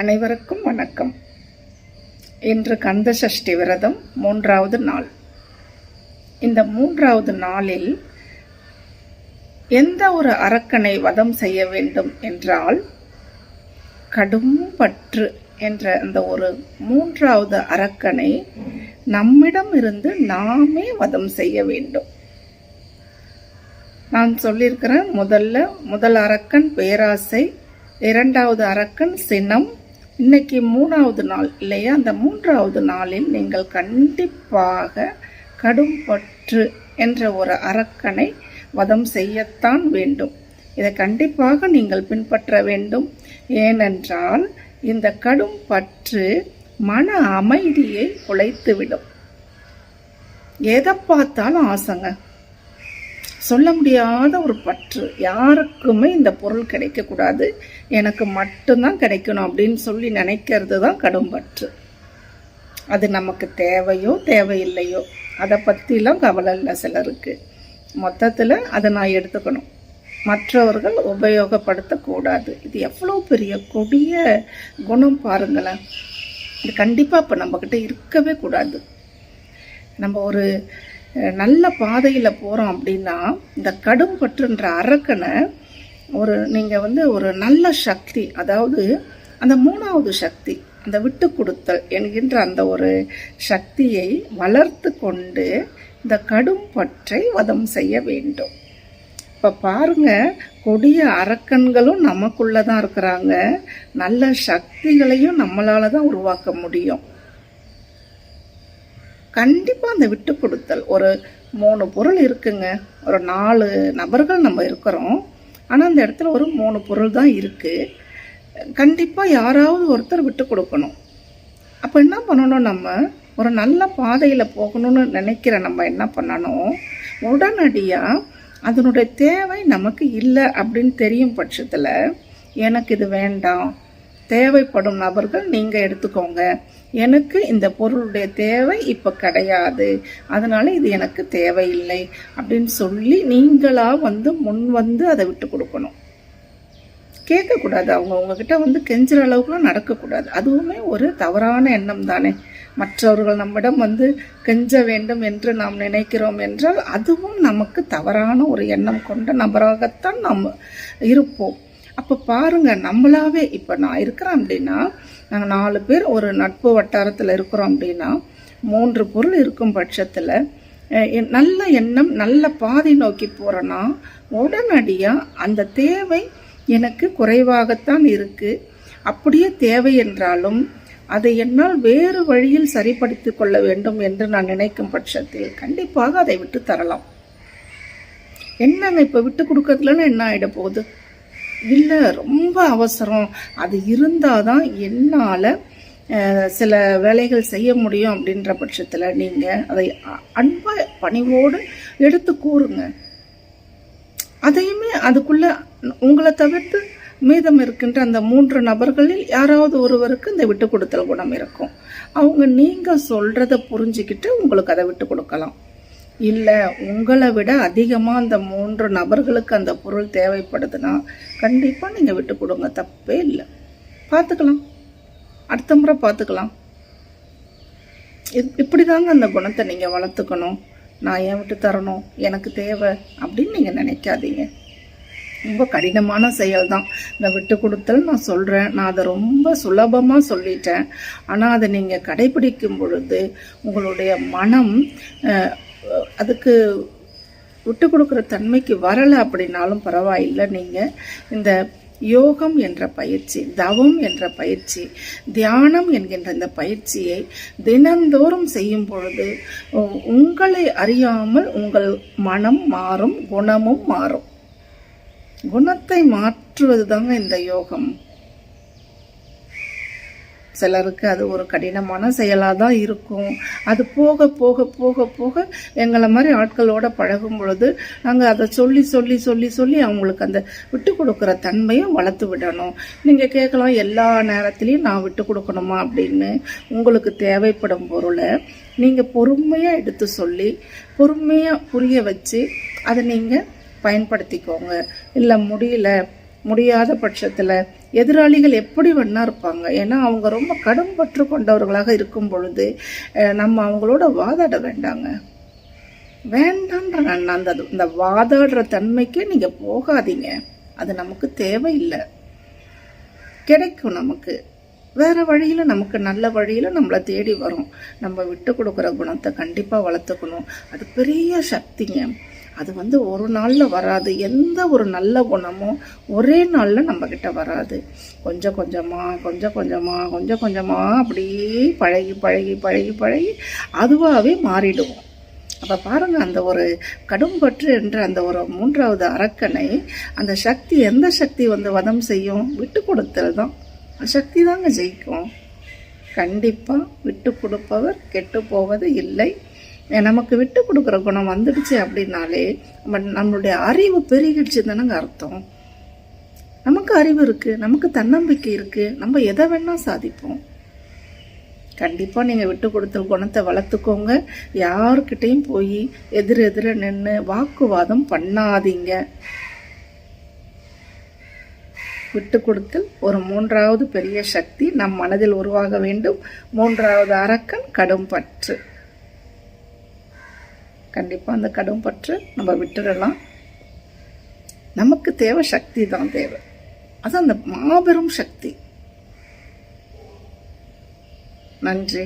அனைவருக்கும் வணக்கம். இன்று கந்த சஷ்டி விரதம் மூன்றாவது நாள். இந்த மூன்றாவது நாளில் எந்த ஒரு அரக்கனை வதம் செய்ய வேண்டும் என்றால் கடும் பற்று என்ற அந்த ஒரு மூன்றாவது அரக்கனை நம்மிடம் இருந்து நாமே வதம் செய்ய வேண்டும். நான் சொல்லியிருக்கிறேன் முதல்ல முதல் அரக்கன் பேராசை இரண்டாவது அரக்கன் சினம் இன்னைக்கு மூணாவது நாள் இல்லையா? அந்த மூன்றாவது நாளில் நீங்கள் கண்டிப்பாக கடும் பற்று என்ற ஒரு அரக்கனை வதம் செய்யத்தான் வேண்டும். இதை கண்டிப்பாக நீங்கள் பின்பற்ற வேண்டும். ஏனென்றால் இந்த கடும் பற்று மன அமைதியை குலைத்துவிடும். எதை பார்த்தாலும் ஆசைங்க. சொல்ல முடியாத ஒரு பற்று. யாருக்குமே இந்த பொருள் கிடைக்கக்கூடாது. எனக்கு மட்டும்தான் கிடைக்கணும் அப்படின்னு சொல்லி நினைக்கிறது தான் கடும்பற்று அது நமக்கு தேவையோ தேவையில்லையோ அதை பற்றிலாம் கவலை இல்லை சிலருக்கு. மொத்தத்தில் அதை நான் எடுத்துக்கணும். மற்றவர்கள் உபயோகப்படுத்தக்கூடாது. இது எவ்வளோ பெரிய கொடிய குணம் பாருங்களேன். இது கண்டிப்பாக இப்போ நம்மக்கிட்ட இருக்கவே கூடாது. நம்ம ஒரு நல்ல பாதையில் போகிறோம் அப்படின்னா இந்த கடும் பற்றுன்ற அரக்கனை ஒரு நீங்கள் வந்து ஒரு நல்ல சக்தி அதாவது அந்த மூணாவது சக்தி அந்த விட்டு கொடுத்தல் என்கின்ற அந்த ஒரு சக்தியை வளர்த்து கொண்டு இந்த கடும் பற்றை வதம் செய்ய வேண்டும். இப்போ பாருங்க கொடிய அரக்கன்களும் நமக்குள்ளே தான் இருக்கிறாங்க. நல்ல சக்திகளையும் நம்மளால தான் உருவாக்க முடியும். கண்டிப்பாக அந்த விட்டு கொடுத்தல் ஒரு மூணு பொருள் இருக்குங்க. ஒரு நாலு நபர்கள் நம்ம இருக்கிறோம். ஆனால் அந்த இடத்துல ஒரு மூணு பொருள் தான் இருக்குது கண்டிப்பாக யாராவது ஒருத்தர் விட்டு கொடுக்கணும். அப்போ என்ன பண்ணணும் நம்ம? ஒரு நல்ல பாதையில் போகணும்னு நினைக்கிற நம்ம என்ன பண்ணணும்? உடனடியாக அதனுடைய தேவை நமக்கு இல்லை அப்படின்னு தெரியும் பட்சத்தில் எனக்கு இது வேண்டாம் தேவைப்படும் நபர்கள் நீங்கள் எடுத்துக்கோங்க. எனக்கு இந்த பொருளுடைய தேவை இப்போ கிடையாது. அதனால இது எனக்கு தேவையில்லை அப்படின்னு சொல்லி நீங்களாக வந்து முன் வந்து அதை விட்டு கொடுக்கணும். கேட்கக்கூடாது. அவங்க உங்ககிட்ட வந்து கெஞ்சுற அளவுக்குலாம் நடக்கக்கூடாது. அதுவுமே ஒரு தவறான எண்ணம் தானே. மற்றவர்கள் நம்மிடம் வந்து கெஞ்ச வேண்டும் என்று நாம் நினைக்கிறோம் என்றால் அதுவும் நமக்கு தவறான ஒரு எண்ணம் கொண்ட நபராகத்தான் நாம் இருப்போம். அப்போ பாருங்க நம்மளாவே இப்போ நான் இருக்கிறேன் அப்படின்னா நாங்கள் நாலு பேர் ஒரு நட்பு வட்டாரத்தில் இருக்கிறோம் அப்படின்னா மூன்று பொருள் இருக்கும் பட்சத்தில் என் நல்ல எண்ணம் நல்ல பாதை நோக்கி போகிறேன்னா உடனடியாக அந்த தேவை எனக்கு குறைவாகத்தான் இருக்குது அப்படியே தேவை என்றாலும் அதை என்னால் வேறு வழியில் சரிப்படுத்தி கொள்ள வேண்டும் என்று நான் நினைக்கும் பட்சத்தில் கண்டிப்பாக அதை விட்டு தரலாம். என்னங்க இப்போ விட்டு கொடுக்கறதுலன்னு என்ன ஆகிட போகுது? இல்லை ரொம்ப அவசரம். அது இருந்தால் தான் என்னால் சில வேலைகள் செய்ய முடியும் அப்படின்ற பட்சத்தில் நீங்கள் அதை அன்பாக பணிவோடு எடுத்து கூறுங்க. அதையுமே அதுக்குள்ளே உங்களை தவிர்த்து மீதம் இருக்கின்ற அந்த மூன்று நபர்களில் யாராவது ஒருவருக்கு இந்த விட்டு கொடுத்தல் குணம் இருக்கும். அவங்க நீங்கள் சொல்கிறத புரிஞ்சுக்கிட்டு உங்களுக்கு அதை விட்டு கொடுக்கலாம். இல்லை உங்களை விட அதிகமாக அந்த மூன்று நபர்களுக்கு அந்த பொருள் தேவைப்படுதுன்னா கண்டிப்பாக நீங்கள் விட்டு கொடுங்க. தப்பே இல்லை. பார்த்துக்கலாம் அடுத்த முறை பார்த்துக்கலாம் இப்- இப்படிதாங்க அந்த குணத்தை நீங்கள் வளர்த்துக்கணும். நான் ஏன் விட்டு தரணும்? எனக்கு தேவை அப்படின்னு நீங்கள் நினைக்காதீங்க. ரொம்ப கடினமான செயல் தான் இந்த விட்டு கொடுத்தல் நான் சொல்கிறேன் நான் அதை ரொம்ப சுலபமாக சொல்லிட்டேன். ஆனால் அதை நீங்கள் கடைபிடிக்கும் பொழுது உங்களுடைய மனம் அதுக்கு விட்டு கொடுக்குற தன்மைக்கு வரலை அப்படின்னாலும் பரவாயில்லை. நீங்கள் இந்த யோகம் என்ற பயிற்சி தவம் என்ற பயிற்சி தியானம் என்கின்ற இந்த பயிற்சியை தினந்தோறும் செய்யும் பொழுது உங்களை அறியாமல் உங்கள் மனம் மாறும் குணமும் மாறும். குணத்தை மாற்றுவது தாங்க இந்த யோகம். சிலருக்கு அது ஒரு கடினமான செயலாக தான் இருக்கும். அது போக போக போக போக எங்களை மாதிரி ஆட்களோட பழகும் பொழுது நாங்கள் அதை சொல்லி சொல்லி சொல்லி சொல்லி அவங்களுக்கு அந்த விட்டு கொடுக்குற தன்மையும் வளர்த்து விடணும். நீங்கள் கேட்கலாம் எல்லா நேரத்துலையும் நான் விட்டு கொடுக்கணுமா அப்படின்னு உங்களுக்கு தேவைப்படும் பொருளை நீங்கள் பொறுமையாக எடுத்து சொல்லி பொறுமையாக புரிய வச்சு அதை நீங்கள் பயன்படுத்திக்கோங்க. இல்லை முடியல முடியாத பட்சத்தில் எதிராளிகள் எப்படி வேணா இருப்பாங்க. ஏன்னா அவங்க ரொம்ப கடும் பற்று கொண்டவர்களாக இருக்கும் பொழுது நம்ம அவங்களோட வாதாட வேண்டாங்க. வேண்டான்ற நான் அந்த இந்த வாதாடுற தன்மைக்கு நீங்கள் போகாதீங்க. அது நமக்கு தேவையில்லை. கிடைக்கும் நமக்கு. வேறு வழியில நமக்கு நல்ல வழியில் நம்மளை தேடி வரும். நம்ம விட்டு கொடுக்குற குணத்தை கண்டிப்பாக வளர்த்துக்கணும். அது பெரிய சக்திங்க. அது வந்து ஒரு நாளில் வராது. எந்த ஒரு நல்ல குணமும் ஒரே நாளில் நம்மக்கிட்ட வராது. கொஞ்சம் கொஞ்சமாக கொஞ்சம் கொஞ்சமாக கொஞ்சம் கொஞ்சமாக அப்படியே பழகி பழகி பழகி பழகி அதுவாகவே மாறிடுவோம். அப்போ பாருங்க அந்த ஒரு கடும்பற்று என்ற அந்த ஒரு மூன்றாவது அரக்கனை அந்த சக்தி எந்த சக்தி வந்து வதம் செய்யும்? விட்டு கொடுத்தல் தான். சக்தி தாங்க ஜெயிக்கும். கண்டிப்பாக விட்டு கொடுப்பவர் கெட்டு போவது இல்லை. நமக்கு விட்டு கொடுக்குற குணம் வந்துடுச்சு அப்படின்னாலே நம்ம நம்மளுடைய அறிவு பெருகிடுச்சு தானங்க அர்த்தம். நமக்கு அறிவு இருக்குது நமக்கு தன்னம்பிக்கை இருக்குது நம்ம எதை வேணால் சாதிப்போம். கண்டிப்பாக நீங்கள் விட்டு கொடுத்தல் குணத்தை வளர்த்துக்கோங்க. யாருக்கிட்டேயும் போய் எதிர் எதிர நின்று வாக்குவாதம் பண்ணாதீங்க. விட்டு கொடுத்தல் ஒரு மூன்றாவது பெரிய சக்தி நம் மனதில் உருவாக வேண்டும். மூன்றாவது அரக்கன் கடும் பற்று. கண்டிப்பா அந்த கடும் பற்று நம்ம விட்டுடலாம் நமக்கு தேவை சக்தி தான் தேவை. அது அந்த மாபெரும் சக்தி. நன்றி.